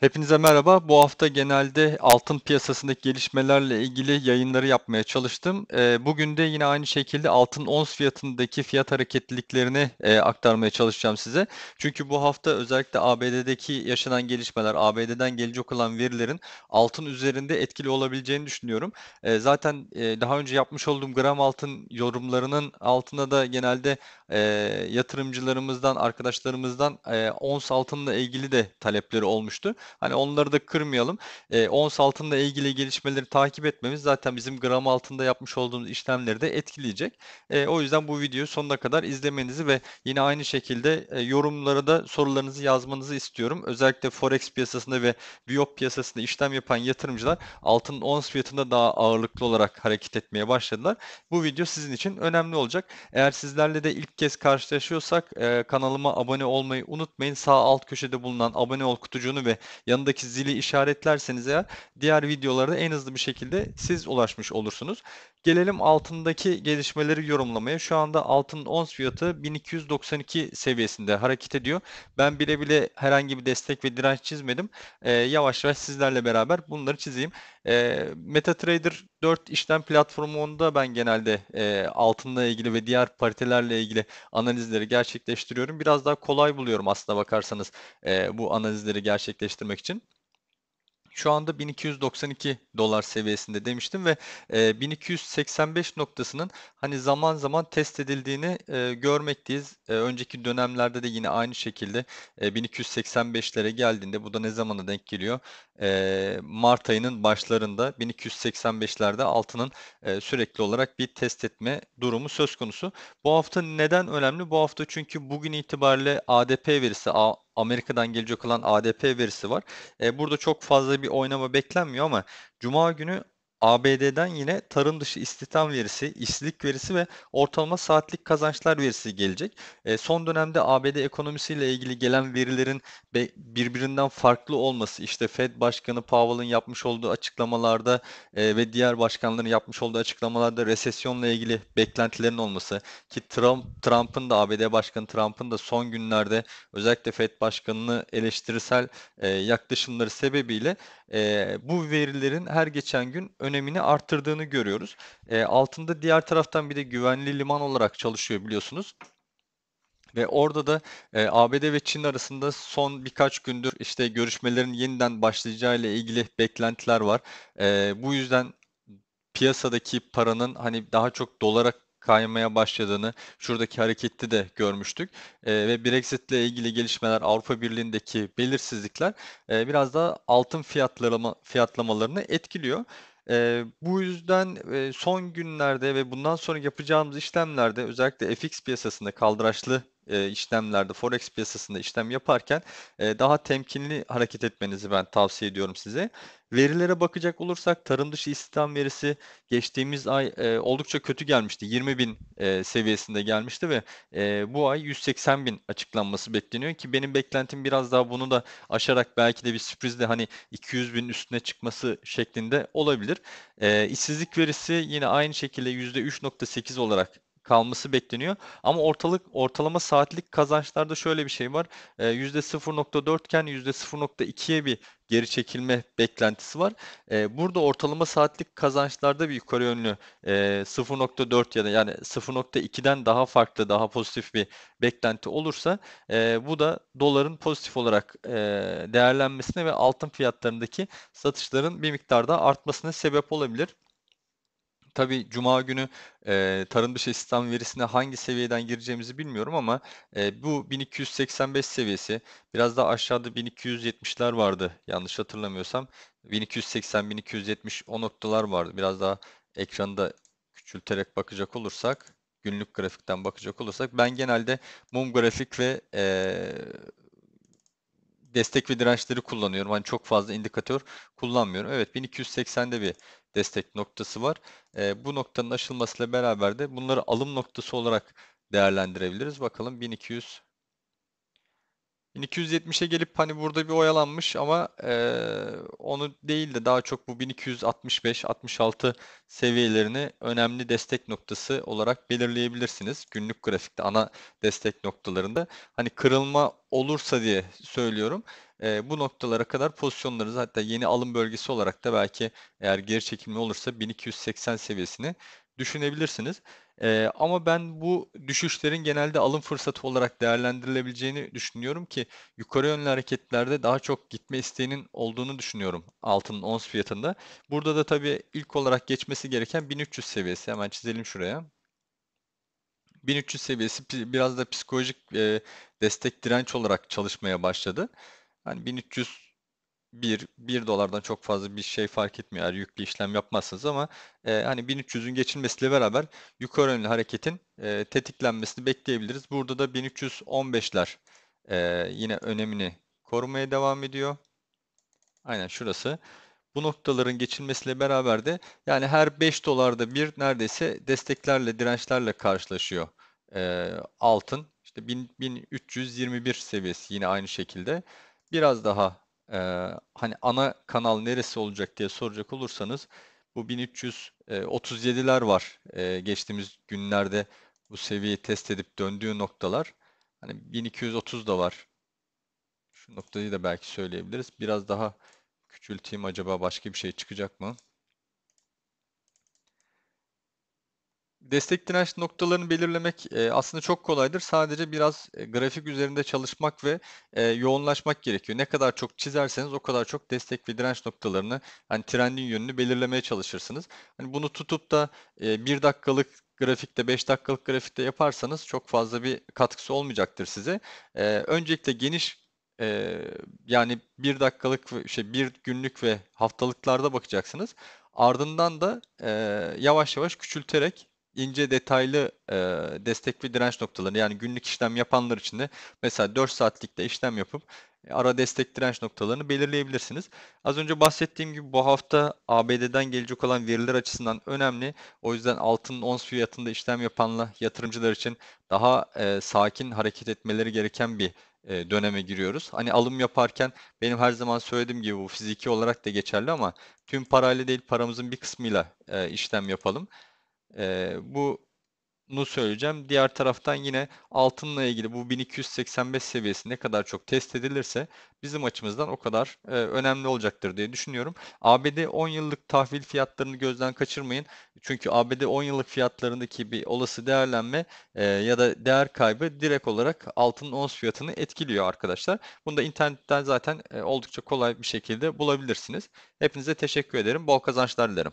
Hepinize merhaba. Bu hafta genelde altın piyasasındaki gelişmelerle ilgili yayınları yapmaya çalıştım. Eee, bugün de yine aynı şekilde altın ons fiyatındaki fiyat hareketliliklerini eee, aktarmaya çalışacağım size. Çünkü bu hafta özellikle ABD'deki yaşanan gelişmeler, ABD'den gelecek olan verilerin altın üzerinde etkili olabileceğini düşünüyorum. Eee, zaten eee, daha önce yapmış olduğum gram altın yorumlarının altında da genelde eee, yatırımcılarımızdan, arkadaşlarımızdan eee, ons altınla ilgili de talepleri olmuştu. Hani onları da kırmayalım. E, ons altında ilgili gelişmeleri takip etmemiz zaten bizim gram altında yapmış olduğumuz işlemleri de etkileyecek. E, o yüzden bu videoyu sonuna kadar izlemenizi ve yine aynı şekilde e, yorumlara da sorularınızı yazmanızı istiyorum. Özellikle forex piyasasında ve biyop piyasasında işlem yapan yatırımcılar altın ons fiyatında daha ağırlıklı olarak hareket etmeye başladılar. Bu video sizin için önemli olacak. Eğer sizlerle de ilk kez karşılaşıyorsak e, kanalıma abone olmayı unutmayın. Sağ alt köşede bulunan abone ol kutucuğunu ve yanındaki zili işaretlerseniz eğer diğer videolara en hızlı bir şekilde siz ulaşmış olursunuz. Gelelim altındaki gelişmeleri yorumlamaya. Şu anda altın ons fiyatı 1292 seviyesinde hareket ediyor. Ben bile bile herhangi bir destek ve direnç çizmedim. Ee, yavaş yavaş sizlerle beraber bunları çizeyim. Ee, MetaTrader 4 işlem platformunda ben genelde e, altınla ilgili ve diğer paritelerle ilgili analizleri gerçekleştiriyorum. Biraz daha kolay buluyorum aslında bakarsanız e, bu analizleri gerçekleştirmek için. Şu anda 1292 dolar seviyesinde demiştim ve e, 1285 noktasının hani zaman zaman test edildiğini e, görmekteyiz. E, önceki dönemlerde de yine aynı şekilde e, 1285'lere geldiğinde bu da ne zamana denk geliyor? E, Mart ayının başlarında 1285'lerde altının e, sürekli olarak bir test etme durumu söz konusu. Bu hafta neden önemli? Bu hafta çünkü bugün itibariyle ADP verisi, Amerika'dan gelecek olan ADP verisi var. E, burada çok fazla bir oynama beklenmiyor ama Cuma günü ABD'den yine tarım dışı istihdam verisi, işsizlik verisi ve ortalama saatlik kazançlar verisi gelecek. E, son dönemde ABD ekonomisiyle ilgili gelen verilerin birbirinden farklı olması, işte Fed Başkanı Powell'ın yapmış olduğu açıklamalarda e, ve diğer başkanların yapmış olduğu açıklamalarda resesyonla ilgili beklentilerin olması ki Trump Trump'ın da ABD Başkanı Trump'ın da son günlerde özellikle Fed Başkanı'nı eleştirisel e, yaklaşımları sebebiyle e, bu verilerin her geçen gün önemini arttırdığını görüyoruz. E, altında diğer taraftan bir de güvenli liman olarak çalışıyor biliyorsunuz. Ve orada da e, ABD ve Çin arasında son birkaç gündür işte görüşmelerin yeniden başlayacağı ile ilgili beklentiler var. E, bu yüzden piyasadaki paranın hani daha çok dolara kaymaya başladığını şuradaki harekette de görmüştük. E, ve Brexit ile ilgili gelişmeler, Avrupa Birliği'ndeki belirsizlikler e, biraz daha altın fiyatlama, fiyatlamalarını etkiliyor. E, bu yüzden e, son günlerde ve bundan sonra yapacağımız işlemlerde özellikle FX piyasasında kaldıraçlı e, işlemlerde, forex piyasasında işlem yaparken e, daha temkinli hareket etmenizi ben tavsiye ediyorum size. Verilere bakacak olursak tarım dışı istihdam verisi geçtiğimiz ay e, oldukça kötü gelmişti. 20 bin e, seviyesinde gelmişti ve e, bu ay 180 bin açıklanması bekleniyor ki benim beklentim biraz daha bunu da aşarak belki de bir sürprizle hani 200 bin üstüne çıkması şeklinde olabilir. E, işsizlik verisi yine aynı şekilde %3.8 olarak kalması bekleniyor. Ama ortalık ortalama saatlik kazançlarda şöyle bir şey var. E, %0.4 iken %0.2'ye bir geri çekilme beklentisi var. E, burada ortalama saatlik kazançlarda bir yukarı yönlü e, 0.4 ya da yani 0.2'den daha farklı, daha pozitif bir beklenti olursa e, bu da doların pozitif olarak e, değerlenmesine ve altın fiyatlarındaki satışların bir miktarda artmasına sebep olabilir. Tabii cuma günü e, tarım dışı istihdam verisine hangi seviyeden gireceğimizi bilmiyorum ama e, bu 1285 seviyesi biraz daha aşağıda 1270'ler vardı yanlış hatırlamıyorsam. 1280-1270 o noktalar vardı. Biraz daha ekranda küçülterek bakacak olursak günlük grafikten bakacak olursak ben genelde mum grafik ve e, destek ve dirençleri kullanıyorum. Hani çok fazla indikatör kullanmıyorum. Evet 1280'de bir destek noktası var. E, bu noktanın aşılmasıyla beraber de bunları alım noktası olarak değerlendirebiliriz. Bakalım 1200 1270'e gelip hani burada bir oyalanmış ama e, onu değil de daha çok bu 1265-66 seviyelerini önemli destek noktası olarak belirleyebilirsiniz. Günlük grafikte ana destek noktalarında. Hani kırılma olursa diye söylüyorum. e, bu noktalara kadar pozisyonlarınızı hatta yeni alım bölgesi olarak da belki eğer geri çekilme olursa 1280 seviyesini düşünebilirsiniz. Ee, ama ben bu düşüşlerin genelde alım fırsatı olarak değerlendirilebileceğini düşünüyorum ki yukarı yönlü hareketlerde daha çok gitme isteğinin olduğunu düşünüyorum altının ons fiyatında. Burada da tabii ilk olarak geçmesi gereken 1300 seviyesi. Hemen çizelim şuraya. 1300 seviyesi biraz da psikolojik e, destek direnç olarak çalışmaya başladı. Hani 1300 1, 1 dolardan çok fazla bir şey fark etmiyor eğer yüklü işlem yapmazsınız ama e, hani 1300'ün geçilmesiyle beraber yukarı yönlü hareketin e, tetiklenmesini bekleyebiliriz. Burada da 1315'ler e, yine önemini korumaya devam ediyor. Aynen şurası. Bu noktaların geçilmesiyle beraber de yani her 5 dolarda bir neredeyse desteklerle, dirençlerle karşılaşıyor e, altın. İşte 1000 1321 seviyesi yine aynı şekilde. Biraz daha e, hani ana kanal neresi olacak diye soracak olursanız bu 1337'ler var e, geçtiğimiz günlerde bu seviyeyi test edip döndüğü noktalar. Hani 1230 da var. Şu noktayı da belki söyleyebiliriz. Biraz daha küçülteyim acaba başka bir şey çıkacak mı? Destek direnç noktalarını belirlemek e, aslında çok kolaydır. Sadece biraz e, grafik üzerinde çalışmak ve e, yoğunlaşmak gerekiyor. Ne kadar çok çizerseniz o kadar çok destek ve direnç noktalarını, hani trendin yönünü belirlemeye çalışırsınız. Hani bunu tutup da e, bir dakikalık grafikte, 5 dakikalık grafikte yaparsanız çok fazla bir katkısı olmayacaktır size. E, öncelikle geniş e, yani bir dakikalık, şey bir günlük ve haftalıklarda bakacaksınız. Ardından da e, yavaş yavaş küçülterek ince detaylı e, destek ve direnç noktalarını yani günlük işlem yapanlar için de mesela 4 saatlikte işlem yapıp e, ara destek direnç noktalarını belirleyebilirsiniz. Az önce bahsettiğim gibi bu hafta ABD'den gelecek olan veriler açısından önemli. O yüzden altının ons fiyatında işlem yapanla yatırımcılar için daha e, sakin hareket etmeleri gereken bir e, döneme giriyoruz. Hani alım yaparken benim her zaman söylediğim gibi bu fiziki olarak da geçerli ama tüm parayla değil paramızın bir kısmıyla e, işlem yapalım. Ee, bunu söyleyeceğim. Diğer taraftan yine altınla ilgili bu 1285 seviyesi ne kadar çok test edilirse bizim açımızdan o kadar e, önemli olacaktır diye düşünüyorum. ABD 10 yıllık tahvil fiyatlarını gözden kaçırmayın. Çünkü ABD 10 yıllık fiyatlarındaki bir olası değerlenme e, ya da değer kaybı direkt olarak altının ons fiyatını etkiliyor arkadaşlar. Bunu da internetten zaten e, oldukça kolay bir şekilde bulabilirsiniz. Hepinize teşekkür ederim. Bol kazançlar dilerim.